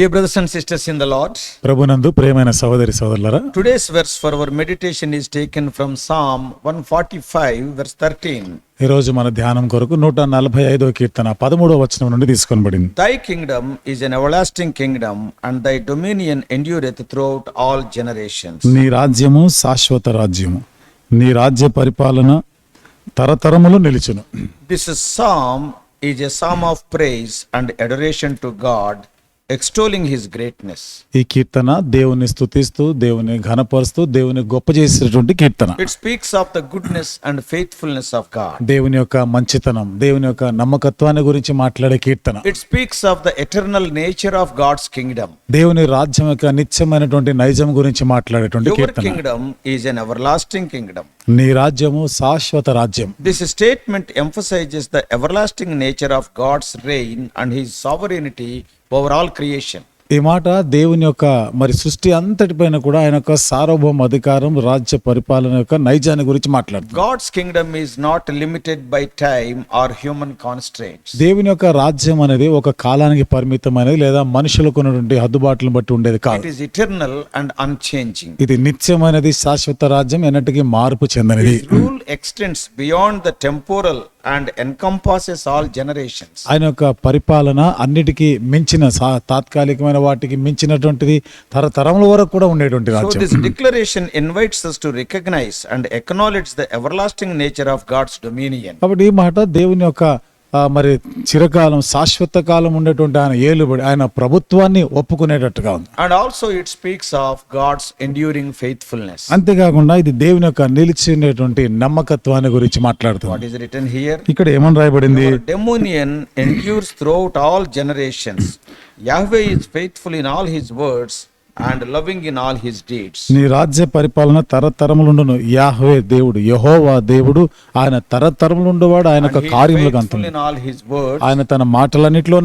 Dear brothers and sisters in the Lord, ప్రభునందు ప్రియమైన సహోదరి సహోదరులరా today's verse for our meditation is taken from Psalm 145, verse 13. ఈ రోజు మన ధ్యానం కొరకు నూట నలభై ఐదో కీర్తన పదమూడవ వచనం నుండి తీసుకొనబడింది Thy kingdom is an everlasting kingdom, and thy dominion endureth throughout all generations. నీ రాజ్యము శాశ్వత రాజ్యము నీ రాజ్య పరిపాలన తరతరములు నిలిచును This psalm is a psalm of praise and adoration to God, extolling his greatness ఈ కీర్తన దేవుని స్థుతిస్తూ దేవుని ఘనపరుస్తూ దేవుని గొప్ప చేసినటువంటి కీర్తన. It speaks of the goodness and faithfulness of God దేవుని యొక్క మంచితనం దేవుని యొక్క నమ్మకత్వాన్ని గురించి మాట్లాడే కీర్తన. It speaks of the eternal nature of God's kingdom దేవుని రాజ్యం యొక్క నిత్యమైనటువంటి నైజం గురించి మాట్లాడేటువంటి కీర్తన. Kingdom is an everlasting kingdom నీ రాజ్యము శాశ్వత రాజ్యం. This statement emphasises the everlasting nature of God's reign and his sovereignty all creation. ఈ మాట దేవుని యొక్క మరి సృష్టి అంతటిపైన కూడా ఆయన యొక్క సార్వభౌమ అధికారం రాజ్య పరిపాలన యొక్క నైజాన్ని గురించి మాట్లాడుతుంది God's kingdom is not limited by time or human constraints. దేవుని యొక్క రాజ్యం అనేది ఒక కాలానికి పరిమితమైనది లేదా మనుషులకు ఉన్నటువంటి హద్దుబాట్లను బట్టి ఉండేది కాదు is eternal and unchanging. ఇది నిత్యమైనది శాశ్వత రాజ్యం ఎన్నటికీ మార్పు చెందనిది His extends beyond the temporal and encompasses all generations. ఆయన యొక్క పరిపాలన అన్నిటికీ మించిన తాత్కాలికమైన వాటికి మించినటువంటిది తరతరముల వరకు కూడా ఉండేటువంటి this declaration invites us to recognize and acknowledge the everlasting nature of God's dominion. కాబట్టి ఈ మాట దేవుని యొక్క మరి చిరకాలం శాశ్వత కాలం ఉండేటువంటి ఆయన ఏలుబడి ఆయన ప్రభుత్వాన్ని ఒప్పుకునేటట్టుగా ఉంది. And also it speaks of God's enduring faithfulness అంతేకాకుండా ఇది దేవుని యొక్క నిలిచినటువంటి నమ్మకత్వాన్ని గురించి మాట్లాడుతుంది. వాట్ ఇస్ హియర్ ఇక్కడ ఏమని రాయబడింది? Dominion endures throughout all generations Yahweh is faithful in all his words and loving in all his deeds. నీ రాజ్య పరిపాలన తరతరములుండును యాహ్వే దేవుడు యహోవా దేవుడు ఆయన తరతరములుండేవాడు ఆయన యొక్క He is కార్యములకు faithful అంతం in all his words ఆయన తన మాటలన్నిటిలో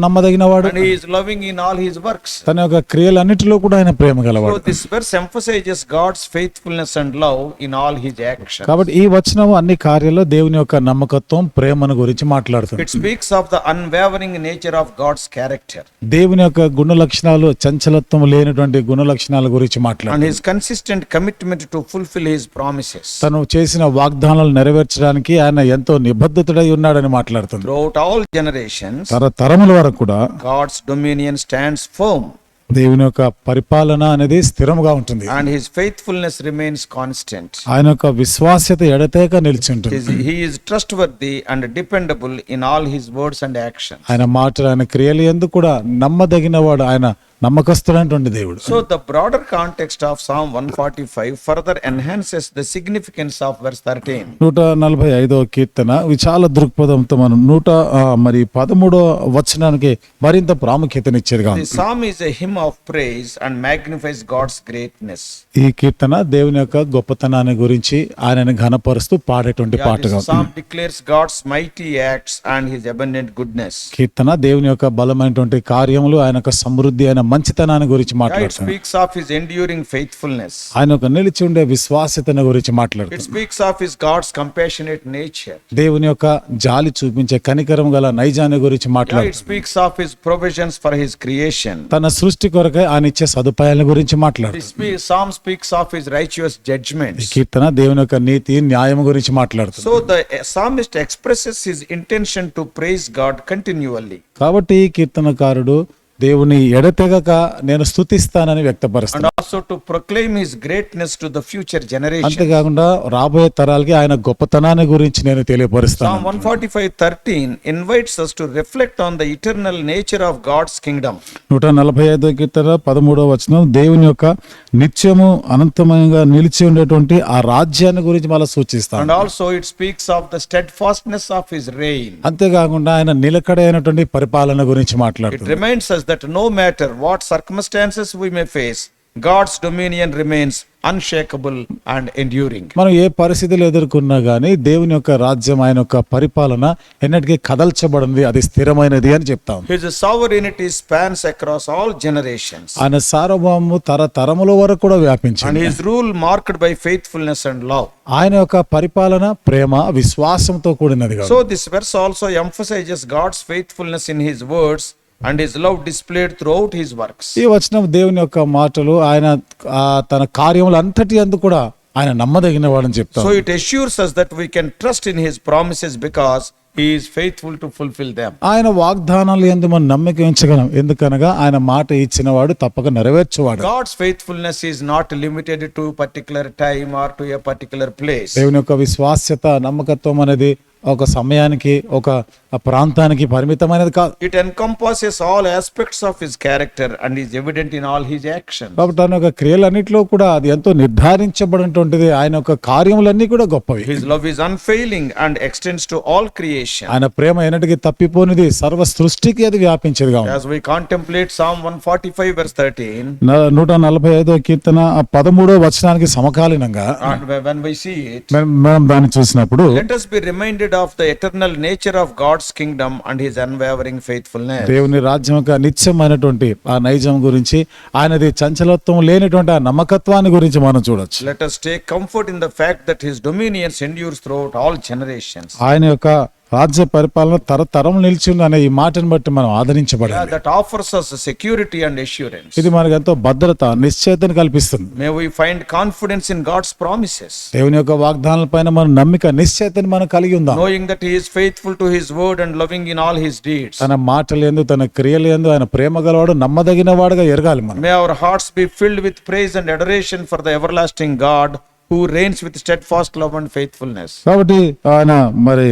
he is loving in all his works. తన యొక్క క్రియలన్నిటిలో కూడా ఆయన ప్రేమ So గలవాడు this verse emphasizes God's faithfulness and love in all his actions. కాబట్టి ఈ వచనం అన్ని కార్యాల్లో దేవుని యొక్క నమ్మకత్వం ప్రేమను గురించి మాట్లాడుతుంది It speaks of the unwavering nature of God's character దేవుని యొక్క గుణ లక్షణాలు చంచలత్వం లేనటువంటి గుణ గుణలక్షణాల గురించి మాట్లాడు consistent commitment to fulfil promises తను చేసిన వాగ్దానాలు నెరవేర్చడానికి ఆయన ఎంతో నిబద్ధతడై ఉన్నాడని మాట్లాడుతుంది. త్రూఅవుట్ ఆల్ జనరేషన్ తర తరముల వరకు కూడా గాడ్స్ డొమినియన్ స్టాండ్స్ ఫోమ్ దేవుని యొక్క పరిపాలన అనేది స్థిరంగా ఉంటుంది. And his faithfulness remains constant ఆయన యొక్క విశ్వాసత ఎడతేక నిలిచింటుంది. He is trustworthy and dependable in all his words and action ఆయన మాటలు ఆయన క్రియలు ఎందుకు కూడా నమ్మదగిన వాడు ఆయన నమ్మకస్తులైనటువంటి దేవుడు. So the broader context of psalm one forty five further enhances the significance of verse thirteen నూట నలభై ఐదో కీర్తన ఇవి దృక్పథంతో మనం నూట మరి పదమూడో వచనానికి మరింత ప్రాముఖ్యతనిచ్చేది కాదు. Psalm is hymn of praise and magnifies God's greatness ఈ కీర్తన దేవుని యొక్క గొప్పతనాన్ని గురించి ఆయన ఘనపరుస్తూ పాడేటువంటి పాటగా psalm declares God's mighty acts and his abundant goodness కీర్తన దేవుని యొక్క బలమైనటువంటి కార్యములు ఆయన సమృద్ధి అయిన మంచితనాన్ని గురించి ఫెయిత్ఫుల్నెస్ ఆయన ఒక నిలిచి ఉండే విశ్వాసతను గురించి నేచర్ దేవుని యొక్క జాలి చూపించే కనికరం గల నైజాన్ని గురించి ప్రొవిజన్స్ ఫర్ హిస్ క్రియేషన్ తన సృష్టి కొరకు ఆయన ఇచ్చే సదుపాయాల గురించి జడ్జ్మెంట్ కీర్తన దేవుని యొక్క నీతి న్యాయం గురించి మాట్లాడుతుంది intention to praise God continually కాబట్టి కీర్తనకారుడు దేవుని ఎడతెగక నేను స్థుతిస్తానని వ్యక్తపరుస్తాను. అంతేకాకుండా రాబోయే తరాలకి ఆయన గొప్పతనాన్ని గురించి నేను తెలియపరుస్తాను. నూట నలభై ఐదో కీర్తన పదమూడవ వచనం దేవుని యొక్క నిత్యము అనంతమంగా నిలిచి ఉండేటువంటి ఆ రాజ్యాన్ని గురించి మళ్ళీ సూచిస్తాను. Also it speaks of the steadfastness of his reign అంతేకాకుండా ఆయన నిలకడైనటువంటి పరిపాలన గురించి మాట్లాడుతుంది. Reminds that no matter what circumstances we may face, God's dominion remains unshakable and enduring. మనం ఏ పరిస్థితులు ఎదుర్కొన్నా గానీ దేవుని యొక్క రాజ్యం ఆయన యొక్క పరిపాలన ఎన్నటికీ కదల్చబడింది అది స్థిరమైనది అని చెప్తాం His sovereignty spans across all generations, ఆయన సార్వభౌము తరతరముల వరకు కూడా and వ్యాపించింది his rule marked by faithfulness and love. ఆయన యొక్క పరిపాలన ప్రేమ విశ్వాసంతో కూడినది కాదు So, this verse also emphasizes God's faithfulness in his words and his love displayed throughout his works. ఈ వచనం దేవుని యొక్క మాటలు ఆయన ఆ, తన కార్యములు అంతటి అందు కూడా ఆయన నమ్మదగిన వాడని చెప్తారు So it assures us that we can trust in his promises because he is faithful to fulfill them. ఆయన వాగ్దానాలు ఎందు మనం నమ్మిక ఉంచగలం ఎందుకనగా ఆయన మాట ఇచ్చిన వాడు తప్పక నెరవేర్చేవాడు God's faithfulness is not limited to particular time or to a particular place. దేవుని యొక్క విశ్వాస్యత నమ్మకత్వం అనేది ఒక సమయానికి ఒక ప్రాంతానికి పరిమితమైనది కాదు. It encompasses all aspects of his character and is evident in all his action కాబట్టి ఆయన యొక్క క్రియలన్నింటిలో కూడా అది ఎంతో నిర్ధారించబడినటువంటిది. ఆయన యొక్క కార్యములన్నీ కూడా గొప్పవి. His love is unfailing and extends to all creation ఆయన ప్రేమ ఎన్నటికీ తప్పిపోనిది సర్వ సృష్టికి అది వ్యాపించేది కాదు as we contemplate psalm 145 verse 13 నూట నలభై ఐదో కీర్తన పదమూడో వచనానికి సమకాలీనంగా and when we see it మనం దాన్ని చూసినప్పుడు let be reminded of the eternal nature of God's kingdom and his unwavering faithfulness దేవుని రాజ్యం యొక్క నిత్యమైనటువంటి ఆ నైజం గురించి ఆయనది చంచలత్వం లేనిటువంటి ఆ నమ్మకత్వాన్ని గురించి మనం చూడొచ్చు. Let us take comfort in the fact that his dominions endures throughout all generations ఆయన యొక్క రాజ్య పరిపాలన తరతరం నిలిచింది అనే ఈ మాటను బట్టి మనం ఆదరించబడాలి. That offers security and assurance ఇది మనకు ఎంతో భద్రత నిశ్చయతను కల్పిస్తుంది. May find confidence in God's promises దేవుని యొక్క వాగ్దానాల పైన మన నమ్మిక నిశ్చయతను మనం కలిగి ఉందాం. Knowing that he is to his word and loving in all his deeds తన మాటలు యందు తన క్రియలు ఎందు ఆయన ప్రేమ గలవాడు నమ్మదగిన వాడుగా ఎరగాలి మనం. May our hearts be filled with praise and adoration for the everlasting God who reigns with steadfast love and faithfulness కాబట్టి ఆయన మరి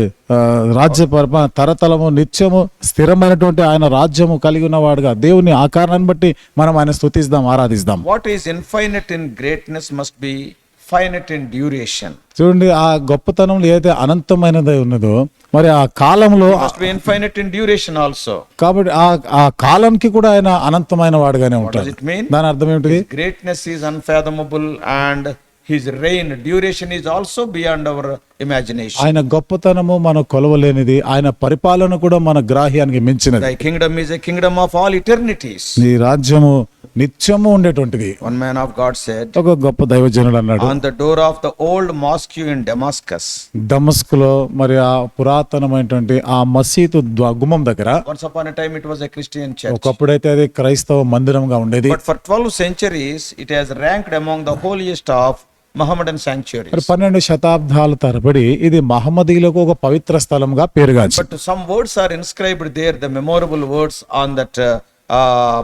రాజ్య పరమ తరతలము నిత్యము స్థిరమైనటువంటి ఆయన రాజ్యము కలిగి ఉన్నవాడుగా. దేవుని ఆకారాన్ని బట్టి మనం ఆయన స్థుతిస్తాం ఆరాధిస్తాం. What is infinite in greatness must be finite in duration చూడండి ఆ గొప్పతనంలో ఏదైతే అనంతమైనదై ఉన్నదో మరి ఆ కాలంలో ఇన్ఫైనట్ ఇన్ డ్యూరేషన్ ఆల్సో కాబట్టి ఆ ఆ కాలంకి కూడా ఆయన అనంతమైన వాడుగానే ఉంటాడు. దాని అర్థం ఏంటి greatness is unfathomable and his reign, duration is also beyond our imagination. ఆయన గొప్పతనము మన కొలవలేనిది ఆయన పరిపాలన కూడా మన గ్రాహ్యానికి మించినది kingdom is a kingdom of all eternities. నీ రాజ్యము నిత్యము ఉండేటువంటిది One man of God said, ఒక గొప్ప దైవజనుడు అన్నాడు On the door of the old mosque in Damascus, దమస్కులో మరి ఆ పురాతనమైనటువంటి ఆ మసీదు గుమ్మం దగ్గర once upon a time it was a Christian church. ఒకప్పుడైతే అది క్రైస్తవ మందిరంగా ఉండేది But for 12 centuries, it has ranked among the holiest of Mohammedan sanctuary పన్నెండు శతాబ్దాల తరబడి ఇది మహమ్మదీలకు ఒక పవిత్ర స్థలంగా పేరుగాంచి but some words are inscribed there the memorable words on that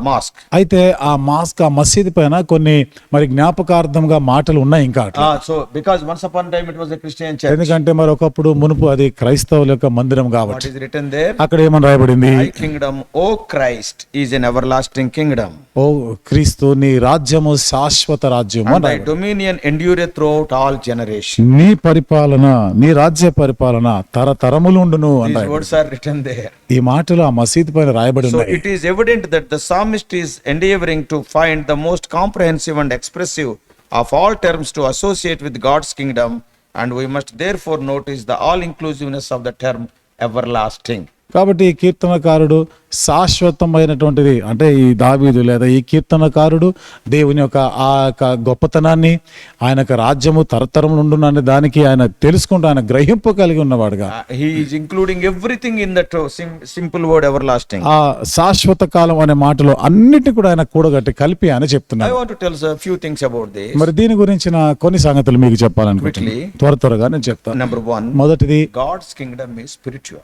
mosque అయితే ఆ మాస్క్ ఆ మసీద్ పైన కొన్ని మరి జ్ఞాపకార్థంగా మాటలు ఉన్నాయి ఇంకా so because once upon time it was Christian church ఎందుకంటే మరి ఒకప్పుడు మునుపు అది క్రైస్తవుల యొక్క మందిరం కాబట్టి. రిటర్న్ దే అక్కడ ఏమని రాయబడింది? Kingdom O Christ is an everlasting kingdom O క్రీస్తు నీ రాజ్యము శాశ్వత రాజ్యము thy dominion endureth throughout all generations. నీ పరిపాలన నీ రాజ్య పరిపాలన తరతరములుండును అని These రాయబడింది. words are written there. ఈ మాటలు ఆ మసీదు పైన రాయబడి So ఉన్నాయి it is evident that the psalmist is endeavoring to find the most comprehensive and expressive of all terms to associate with God's kingdom, and we must therefore notice the all inclusiveness of the term everlasting. కాబట్టి ఈ కీర్తనకారుడు శాశ్వతమైనటువంటిది అంటే ఈ దావీదు లేదా ఈ కీర్తనకారుడు దేవుని యొక్క ఆ యొక్క గొప్పతనాన్ని ఆయన యొక్క రాజ్యము తరతరం అనే దానికి ఆయన తెలుసుకుంటూ ఆయన గ్రహింపు కలిగి ఉన్నవాడుగా including everything in that uh, sim- simple word everlasting. ఆ శాశ్వత కాలం అనే మాటలో అన్నిటి కూడా ఆయన కూడగట్టి కలిపి ఆయన to tell us a few things about this. మరి దీని గురించిన కొన్ని సంగతులు మీకు చెప్పాలనుకుంటున్నాను. త్వర త్వరగా నేను చెప్తాను Number one, మొదటిది God's kingdom is spiritual.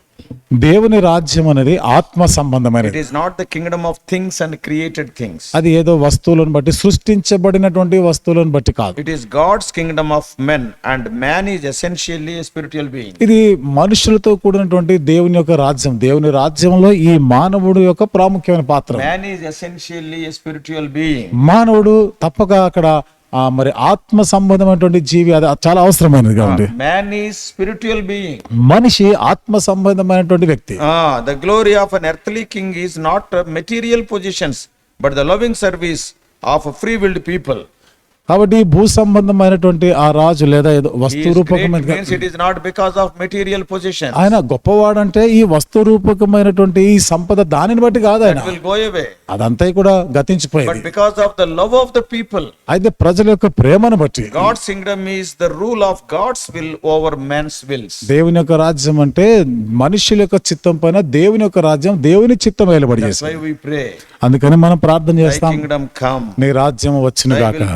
దేవుని రాజ్యం అనేది ఆత్మ సంబంధమైన it is not the kingdom of things and created things అది ఏదో వస్తువులను బట్టి సృష్టించబడినటువంటి వస్తువులను బట్టి కాదు. It is God's kingdom of men and man is essentially spiritual being ఇది మనుషులతో కూడినటువంటి దేవుని యొక్క రాజ్యం. దేవుని రాజ్యంలో ఈ మానవుడు యొక్క ప్రాముఖ్యమైన పాత్ర. Man is essentially spiritual being మానవుడు తప్పక అక్కడ మరి ఆత్మ సంబంధమైనటువంటి జీవి అది చాలా అవసరమైనది కాబట్టి మ్యాన్ ఈ స్పిరిచువల్ బీయింగ్ మనిషి ఆత్మ సంబంధమైనటువంటి వ్యక్తి. The glory of an earthly king is not material positions but the loving service of free willed people కాబట్టి భూ సంబంధమైనటువంటి ఆ రాజు లేదా ఏదో వస్తు రూపకమైన ఆయన గొప్పవాడంటే ఈ వస్తు రూపకమైనటువంటి ఈ సంపద దానిని బట్టి కాదు అదంతా కూడా గతించిపోయింది. Because of the love of the people అయితే ప్రజల యొక్క ప్రేమను బట్టి God's kingdom is the rule of God's will over men's will దేవుని యొక్క రాజ్యం అంటే మనుషుల యొక్క చిత్తం పైన దేవుని యొక్క రాజ్యం దేవుని చిత్తం వెలబడి అందుకని మనం ప్రార్థన చేస్తాం. నీ రాజ్యం వచ్చిన దాకా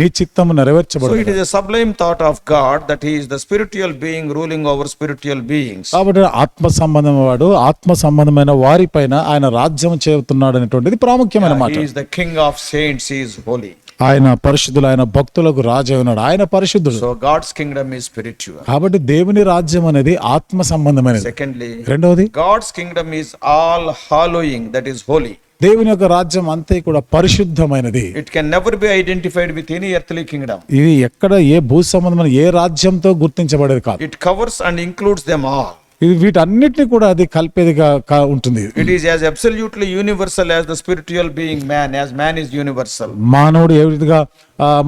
నీ చిత్తము నెరవేర్చబడదు it is a sublime thought of God that he is the spiritual being ruling over spiritual beings కాబట్టి ఆత్మ సంబంధమైన వాడు ఆత్మ సంబంధమైన వారిపైన ఆయన రాజ్యం చేస్తున్నాడు అనేటువంటిది ప్రాముఖ్యమైన మాట. He is the king of saints he is holy ఆయన పరిశుద్ధులు ఆయన భక్తులకు రాజైనాడు ఆయన పరిశుద్ధుడు. So God's kingdom is spiritual కాబట్టి దేవుని రాజ్యం అనేది ఆత్మ సంబంధమైనది. సెకండ్లీ రెండోది God's kingdom is all hallowing that is holy దేవుని యొక్క రాజ్యం అంతే కూడా పరిశుద్ధమైనది. It can never be identified with any earthly kingdom ఇది ఎక్కడ ఏ భూ సంబంధమైన ఏ రాజ్యంతో గుర్తించబడేది కాదు. It covers and includes them all వీటన్నిటిని కూడా అది కలిపేదిగా ఉంటుంది. It is as absolutely universal as the spiritual man as man is universal మానవుడు ఏ విధంగా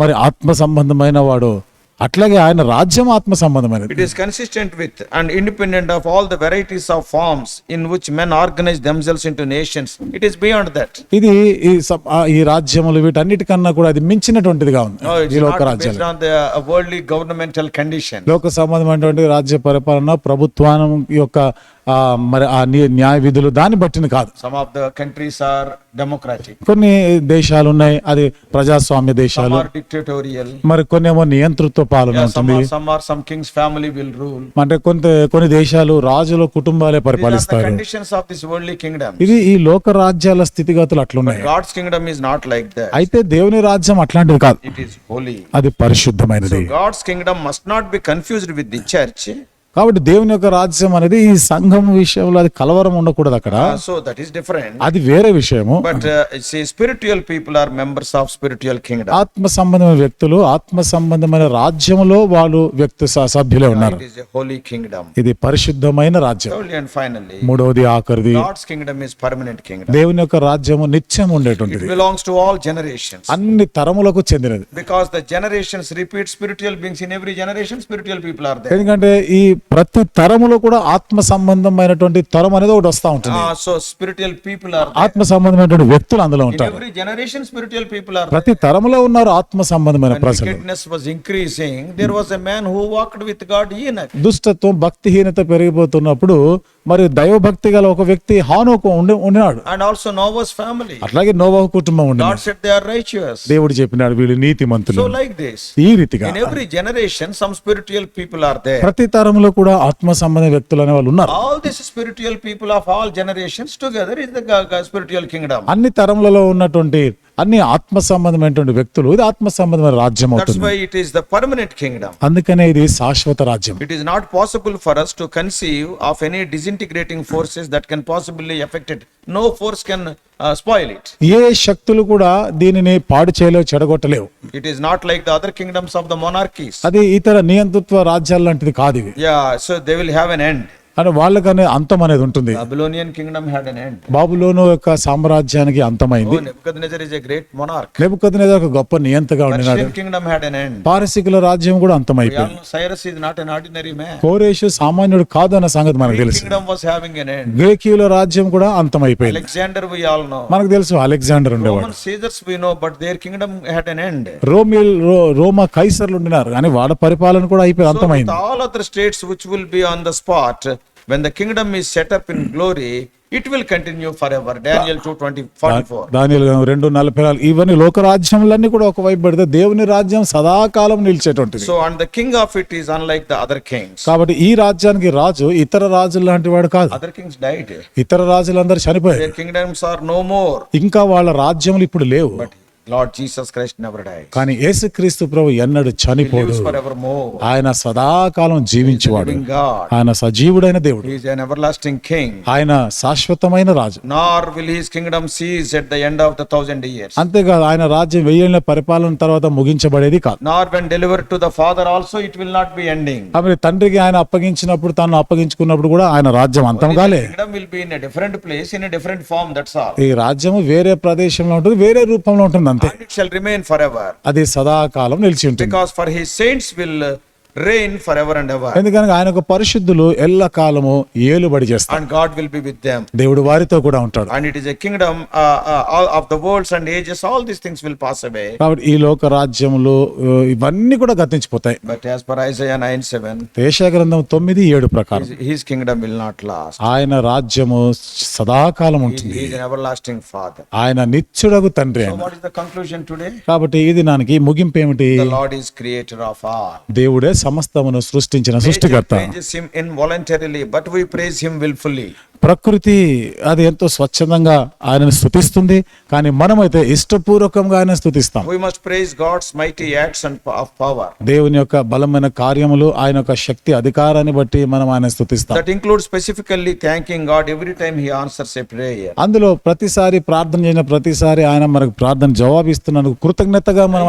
మరి ఆత్మ సంబంధమైన వాడు అట్లాగే ఆయన రాజ్యం ఆత్మ సంబంధమైన it is consistent with and independent of all the varieties of forms in which men organize themselves into nations it is beyond that ఇది ఈ సబ్ రాజ్యములు వీటన్నిటికన్నా కూడా అది మించినటువంటిదిగా ఉంది ఈ లోక రాజ్యాలు. వరల్డ్లీ గవర్నమెంటల్ కండిషన్ లోక సంబంధమైనటువంటి రాజ్య పరిపాలన ప్రభుత్వం యొక్క మరి ఆ న్యాయ విధులు దాన్ని బట్టిని కాదు. Some of the countries are democratic కొన్ని దేశాలు ఉన్నాయి అది ప్రజాస్వామ్య దేశాలు. డిక్టేటోరియల్ మరి కొన్ని ఏమో నియంతృత్వ పాలన ఉంటుంది. Some are some kings family will rule అంటే కొంత కొన్ని దేశాలు రాజుల కుటుంబాలే పరిపాలిస్తారు. Conditions of this world kingdom ఇది ఈ లోక రాజ్యాల స్థితిగతులు అట్లున్నాయి. God's kingdom is not like that అయితే దేవుని రాజ్యం అట్లాంటివి కాదు. ఇట్ అది పరిశుద్ధమైనది. God's kingdom must not be confused with the church కాబట్టి దేవుని యొక్క రాజ్యం అనేది ఈ సంఘం విషయంలో అది కలవరం ఉండకూడదు అక్కడ. సో దట్ ఈస్ డిఫరెంట్ అది వేరే విషయము. But spiritual people are members of spiritual king ఆత్మ సంబంధమైన వ్యక్తులు ఆత్మ సంబంధమైన రాజ్యంలో వాళ్ళు వ్యక్తి సభ్యులే ఉన్నారు. హోలీ కింగ్డమ్ ఇది పరిశుద్ధమైన రాజ్యం. అండ్ ఫైనల్లీ మూడవది ఆఖరిది. God's kingdom is permanent king దేవుని యొక్క రాజ్యము నిత్యం ఉండేటువంటిది. బిలాంగ్స్ టు ఆల్ జనరేషన్ అన్ని తరములకు చెందినది. Because the generations repeat spiritual beings in every generation spiritual people are there ఎందుకంటే ఈ ప్రతి తరములో కూడా ఆత్మ సంబంధం అయినటువంటి తరం అనేది ఒకటి వస్తా ఉంటుంది. సో స్పిరిచువల్ పీపుల్ ఆర్ ఆత్మ సంబంధమైనటువంటి వ్యక్తులు అందులో ఉంటారు. Every generation spiritual people are ప్రతి తరములో ఉన్నారు ఆత్మ సంబంధమైన ప్రజలు. Fitness was increasing there was a man who walked with God హీన దుష్టత్వం భక్తిహీనత పెరిగిపోతున్నప్పుడు మరి దైవ భక్తి గల ఒక వ్యక్తి హానుకు ఉండి ఉన్నాడు అండ్ ఆల్సో నోవాస్ ఫ్యామిలీ అట్లాగే నోవా కుటుంబం ఉంది God said they are righteous దేవుడు చెప్పినాడు వీళ్ళు నీతిమంతులు. సో లైక్ దిస్ ఈ రీతిగా in every generation some spiritual people are there ప్రతి తరములో వాళ్ళు కూడా ఆత్మ సంబంధ వ్యక్తులు అనే వాళ్ళు ఉన్నారు. All this spiritual people of all generations together is the spiritual kingdom అన్ని తరములలో ఉన్నటువంటి అన్ని ఆత్మ సంబంధమైనటువంటి వ్యక్తులు ఇది ఆత్మ సంబంధమైన రాజ్యం అవుతుంది. It is the permanent kingdom అందుకనే ఇది శాశ్వత రాజ్యం. It is not possible for us to conceive of any disintegrating forces that can possibly effected no force can spoil it ఏ శక్తులు కూడా దీనిని పాడు చేయలేవు చెడగొట్టలేవు. It is not like the other kingdoms of the monarchies అది ఇతర నియంతృత్వ రాజ్యాల లాంటిది కాదు yeah so they will have an end అని వాళ్ళకనే అంతం అనేది ఉంటుంది. బాబులోను యొక్క సామ్రాజ్యానికి అంతమైంది. నెబుకద్నెజర్ ఒక గొప్ప నియంతగా ఉండినాడు. పారసీకుల రాజ్యం కూడా అంతమైపోయింది. కోరేషు సామాన్యుడు కాదన్న సంగతి మనకు తెలుసు. గ్రేకీయుల రాజ్యం కూడా అంతమైపోయింది. అలెగ్జాండర్ మనకు తెలుసు అలెగ్జాండర్ ఉండేవాడు. Caesars were but their kingdom had an end రోమిల్ రోమ కైసర్లు ఉండినారు కానీ వాళ్ళ పరిపాలన కూడా అయిపోయింది అంతమైంది. All other states which will be on the spot spot, when the kingdom is set up in glory, it will continue forever. Daniel 2 20, 44. దానిలో రెండు నలభై నాలుగు ఇవన్నీ లోకరాజ్యములన్నీ కూడా ఒకవైపు పెడితే దేవుని రాజ్యం సదాకాలం నిలిచేటువంటిది So, and the king of it is unlike the other kings. కాబట్టి ఈ రాజ్యానికి రాజు ఇతర రాజుల లాంటి వాడు కాదు Other kings died. ఇతర రాజులందరూ చనిపోయారు kingdoms are no more. ఇంకా వాళ్ళ రాజ్యములు ఇప్పుడు లేవు But Lord Jesus Christ never die కానీ ఏసుక్రీస్తు ప్రభు ఎన్నడు చనిపోడు. ఆయన సదాకాలం జీవించువాడు. ఆయన సజీవుడైన దేవుడు. హిస్ ఎన్ ఎవర్లాస్టింగ్ కింగ్ ఆయన శాశ్వతమైన రాజు. Nor will his kingdom cease at the end of the 1000 years ఆయన రాజ్యం 1000 పరిపాలన తర్వాత ముగించబడేది కాదు. Nor when deliver father also it will not be ending తండ్రికి ఆయన అప్పగించినప్పుడు తను అప్పగించుకున్నప్పుడు కూడా ఆయన రాజ్యం అంతం కాలే. Kingdom will be in different place in different form that's ఈ రాజ్యం వేరే ప్రదేశంలో ఉంటుంది వేరే రూపంలో ఉంటుంది అంతే. అది సదాకాలం నిలిచి ఉంటుంది Because for his saints will reign forever and ever ఎందుకనగా ఆయన ఒక పరిశుద్ధులు ఎల్ల కాలము ఏలుబడి చేస్తారు. And God will be with them దేవుడు వారితో కూడా ఉంటాడు. And it is a kingdom of the worlds and ages all these things will pass away కాబట్టి ఈ లోక రాజ్యములు uh, ఇవన్నీ కూడా గతించిపోతాయి. బట్ యాస్ పర్ ఐజయా 9 7 దేశ గ్రంథం 9 7 ప్రకారం his kingdom will not last ఆయన రాజ్యము సదాకాలం ఉంటుంది. He is everlasting father ఆయన నిచ్చుడగు తండ్రి so what is the conclusion today కాబట్టి ఈ దినానికి ముగింపు ఏమిటి? The Lord is creator of all దేవుడే సమస్తమును సృష్టించిన సృష్టికర్త. ప్రకృతి అది ఎంతో స్వచ్ఛందంగా ఆయన స్థుతిస్తుంది కానీ మనమైతే ఇష్టపూర్వకంగా ఆయన స్థుతిస్తాం. We must praise God's mighty acts and power దేవుని యొక్క బలమైన కార్యములు ఆయన యొక్క శక్తి అధికారాన్ని బట్టి మనం ఆయన స్థుతిస్తాం. Include specifically thanking God every time he answers a prayer అందులో ప్రతిసారి ప్రార్థన చేసిన ప్రతిసారి ఆయన మనకు ప్రార్థన జవాబు ఇస్తున్నందుకు కృతజ్ఞతగా మనం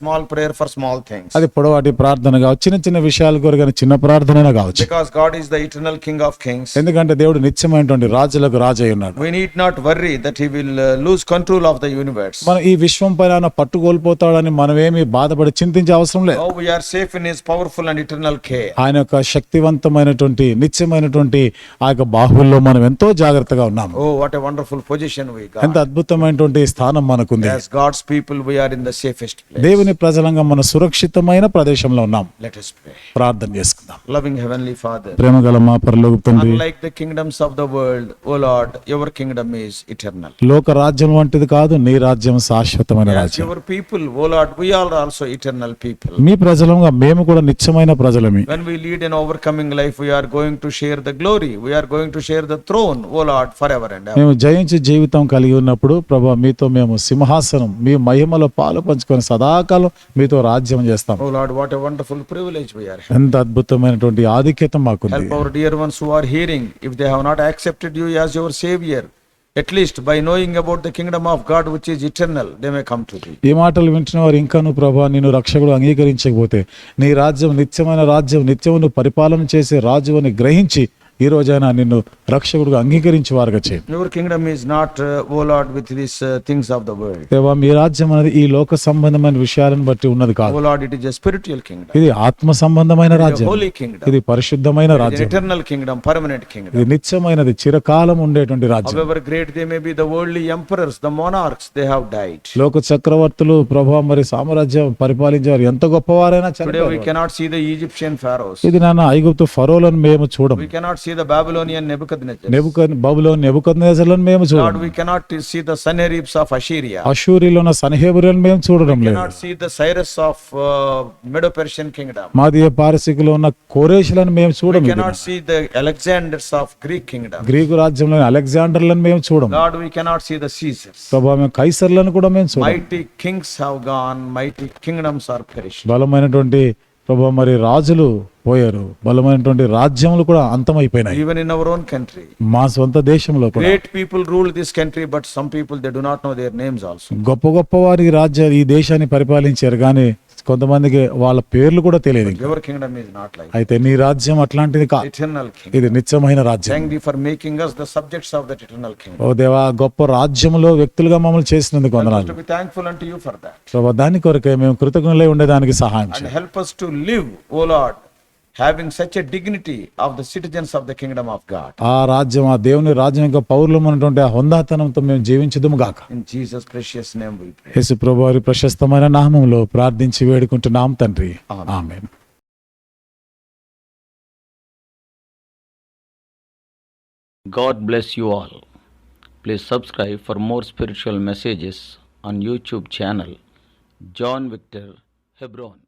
small prayer for small things అది పొడవాటి ప్రార్థన కావచ్చు చిన్న చిన్న విషయాల కొరకు చిన్న ప్రార్థన కావచ్చు. God is the eternal king of kings ఎందుకంటే దేవుడు నిత్యమైనటువంటి రాజులకు రాజై ఉన్నాడు. We need not worry that he will lose control of the universe మన ఈ విశ్వం పైన పట్టు కోల్పోతాడని మనం ఏమి బాధపడి చింతించే అవసరం లేదు. We are safe in his powerful and eternal care ఆయన యొక్క శక్తివంతమైనటువంటి నిత్యమైనటువంటి ఆ యొక్క బాహుల్లో మనం ఎంతో జాగ్రత్తగా ఉన్నాం O what a wonderful position we ఎంత అద్భుతమైనటువంటి స్థానం మనకుంది. As God's people we are in the safest దేవుని ప్రజలంగా మన సురక్షితమైన ప్రదేశంలో ఉన్నాం. లెట్ అస్ ప్రార్థన చేసుకుందాం. లవింగ్ హెవెన్లీ ఫాదర్ ప్రేమగల మా పరలోకి తండ్రి like kingdoms of the world O lord your kingdom is eternal లోక రాజ్యం వంటిది కాదు నీ రాజ్యం శాశ్వతమైన రాజ్యం. Your people O lord we are also eternal people మీ ప్రజలంగా మేము కూడా నిత్యమైన ప్రజలమే. When we lead in over coming life we are to share the glory going to share the O lord for ever and మేము జయించి జీవితం కలిగి ఉన్నప్పుడు ప్రభా మీతో మేము సింహాసనం మీ మహిమలో పాలు పంచుకొని సదాకాలం మీతో రాజ్యం చేస్తాం. O lord what a wonderful privilege we ఎంత అద్భుతమైనటువంటి ఆధిక్యత మాకు help our dear ones who are hearing if they have not accepted you as your Savior, at least by knowing about the kingdom of God which is eternal, they may come to thee. ఈ మాటలు వింటున్న వారు ఇంకాను ప్రభా నేను రక్షకుడు అంగీకరించకపోతే నీ రాజ్యం నిత్యమైన రాజ్యం నిత్యమును పరిపాలన చేసే రాజు అని గ్రహించి ఈ రోజైన నిన్ను రక్షకుడుగా అంగీకరించి వారుగా చేయండి మీ రాజ్యం అనేది ఈ లోక సంబంధమైన విషయాలను బట్టి ఉన్నది కాదు. Lord it is spiritual king ఇది ఆత్మ సంబంధమైన రాజ్యం. హోలీ కింగ్ ఇది పరిశుద్ధమైన రాజ్యం. ఎటర్నల్ కింగ్డమ్ పర్మనెంట్ కింగ్ ఇది నిత్యమైనది చిరకాలం ఉండేటువంటి రాజ్యం. Great they may be the worldly the monarchs they have died లోక చక్రవర్తులు ప్రభావం మరి సామ్రాజ్యం పరిపాలించేవారు ఎంత గొప్పవారైనా చెప్పలేరు cannot see the Egyptian pharaohs ఇది నాన్న ఐగుప్తు ఫరోలను మేము చూడము. Cannot see see the Babylonian Nebuchadnezzar నెబుకద్ బాబులోని నెబుకద్నెజర్లను మేము we cannot see the Sennacheribs of Assyria అషూరిలో ఉన్న సనహెబురియన్ మేము చూడడం see the Cyrus of Medo Persian kingdom మాదియ ఉన్న కోరేషులను మేము చూడం cannot see the Alexanders of Greek kingdom Greek రాజ్యంలోని అలెగ్జాండర్లను మేము చూడం God we cannot see the Caesars ప్రభా కూడా మేము చూడం kings have gone mighty kingdoms are perish బలమైనటువంటి ప్రభా మరి రాజులు పోయారు. బలమైనటువంటి రాజ్యములు కూడా అంతమైపోయినాయి. Even in our own country మా సొంత దేశంలో great people rule this country but some people they do not know their names also గొప్ప గొప్ప వారి రాజ్యాలు ఈ దేశాన్ని పరిపాలించారు. కానీ కొంతమందికి వాళ్ళ పేర్లు కూడా తెలియదు అయితే నీ రాజ్యం అట్లాంటిది ఇది నిత్యమైన రాజ్యం. ఓ దేవా గొప్ప రాజ్యంలో వ్యక్తులుగా మమ్మల్ని చేసినందుకు దాని కొరకే మేము కృతజ్ఞులై ఉండేదానికి సహాయం help us to live O lord having such a dignity of the citizens of the kingdom of God ఆ రాజ్యం ఆ దేవుని రాజ్యం యొక్క పౌరులు ఉన్నటువంటి ఆ హొందాతనంతో మేము జీవించదు గాక. ఇన్ జీసస్ నేమ్ వి ప్రశస్తమైన నామంలో ప్రార్థించి వేడుకుంటున్నాం తండ్రి. Amen God bless you all please subscribe for more spiritual messages on YouTube channel John Victor Hebron